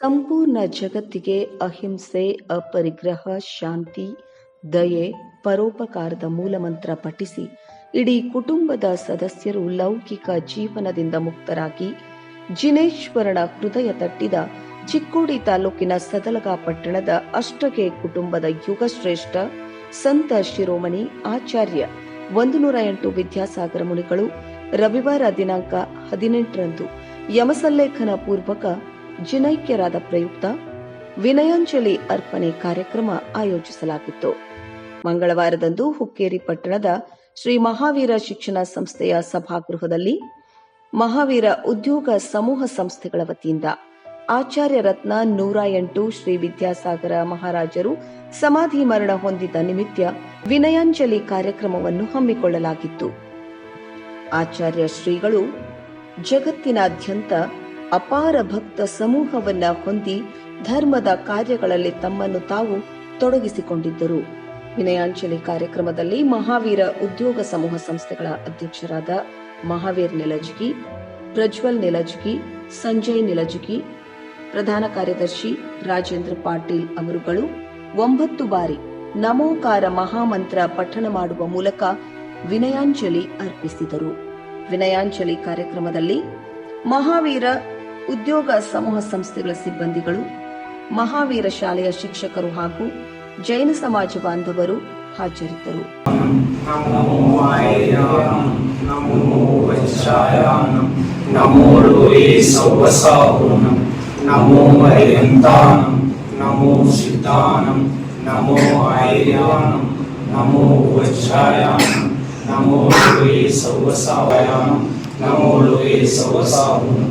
ಸಂಪೂರ್ಣ ಜಗತ್ತಿಗೆ ಅಹಿಂಸೆ, ಅಪರಿಗ್ರಹ, ಶಾಂತಿ, ದಯೆ, ಪರೋಪಕಾರದ ಮೂಲಮಂತ್ರ ಪಠಿಸಿ, ಇಡೀ ಕುಟುಂಬದ ಸದಸ್ಯರು ಲೌಕಿಕ ಜೀವನದಿಂದ ಮುಕ್ತರಾಗಿ, ಜಿನೇಶ್ವರನ ಹೃದಯ ತಟ್ಟಿದ ಚಿಕ್ಕೋಡಿ ತಾಲೂಕಿನ ಸದಲಗಾ ಪಟ್ಟಣದ ಅಷ್ಟಗೆ ಕುಟುಂಬದ ಯುಗಶ್ರೇಷ್ಠ ಸಂತ ಶಿರೋಮಣಿ ಆಚಾರ್ಯ ಒಂದು ನೂರ ಎಂಟು ವಿದ್ಯಾಸಾಗರ ಮುನಿಗಳು ರವಿವಾರ ದಿನಾಂಕ ಹದಿನೆಂಟರಂದು ಯಮಸಲ್ಲೇಖನ ಪೂರ್ವಕ ಜಿನೈಕ್ಯರಾದ ಪ್ರಯುಕ್ತ ವಿನಯಾಂಜಲಿ ಅರ್ಪಣೆ ಕಾರ್ಯಕ್ರಮ ಆಯೋಜಿಸಲಾಗಿತ್ತು. ಮಂಗಳವಾರದಂದು ಹುಕ್ಕೇರಿ ಪಟ್ಟಣದ ಶ್ರೀ ಮಹಾವೀರ ಶಿಕ್ಷಣ ಸಂಸ್ಥೆಯ ಸಭಾಗೃಹದಲ್ಲಿ ಮಹಾವೀರ ಉದ್ಯೋಗ ಸಮೂಹ ಸಂಸ್ಥೆಗಳ ವತಿಯಿಂದ ಆಚಾರ್ಯ ರತ್ನ ನೂರ ಎಂಟು ಶ್ರೀ ವಿದ್ಯಾಸಾಗರ ಮಹಾರಾಜರು ಸಮಾಧಿ ಮರಣ ಹೊಂದಿದ ನಿಮಿತ್ತ ವಿನಯಾಂಜಲಿ ಕಾರ್ಯಕ್ರಮವನ್ನು ಹಮ್ಮಿಕೊಳ್ಳಲಾಗಿತ್ತು. ಆಚಾರ್ಯ ಶ್ರೀಗಳು ಜಗತ್ತಿನಾದ್ಯಂತ ಅಪಾರ ಭಕ್ತ ಸಮೂಹವನ್ನ ಹೊಂದಿ ಧರ್ಮದ ಕಾರ್ಯಗಳಲ್ಲಿ ತಮ್ಮನ್ನು ತಾವು ತೊಡಗಿಸಿಕೊಂಡಿದ್ದರು. ವಿನಯಾಂಜಲಿ ಕಾರ್ಯಕ್ರಮದಲ್ಲಿ ಮಹಾವೀರ ಉದ್ಯೋಗ ಸಮೂಹ ಸಂಸ್ಥೆಗಳ ಅಧ್ಯಕ್ಷರಾದ ಮಹಾವೀರ್ ನಿಲಜಗಿ, ಪ್ರಜ್ವಲ್ ನಿಲಜಗಿ, ಸಂಜಯ್ ನಿಲಜಗಿ, ಪ್ರಧಾನ ಕಾರ್ಯದರ್ಶಿ ರಾಜೇಂದ್ರ ಪಾಟೀಲ್ ಅವರುಗಳು ಒಂಬತ್ತು ಬಾರಿ ನಮೋಕಾರ ಮಹಾಮಂತ್ರ ಪಠಣ ಮಾಡುವ ಮೂಲಕ ವಿನಯಾಂಜಲಿ ಅರ್ಪಿಸಿದರು. ವಿನಯಾಂಜಲಿ ಕಾರ್ಯಕ್ರಮದಲ್ಲಿ ಮಹಾವೀರ ಉದ್ಯೋಗ ಸಮೂಹ ಸಂಸ್ಥೆಗಳ ಸಿಬ್ಬಂದಿಗಳು, ಮಹಾವೀರ ಶಾಲೆಯ ಶಿಕ್ಷಕರು ಹಾಗೂ ಜೈನ ಸಮಾಜ ಬಾಂಧವರು ಹಾಜರಿದ್ದರು. ನಮೋ ವಾಯುಯಾನಂ ನಮೋ ಸಿದ್ಧಾನಂ, ನಮೋ ಆಯುರ್ಯಾನಂ ನಮೋ ವಜ್ರಾಯಾನಂ ನಮೋ ಲೋಯೇ ಸೌವಸಾವಯಾನಂ ನಮೋ ಲೋಯೇ ಸೌವಸಾಹುನಂ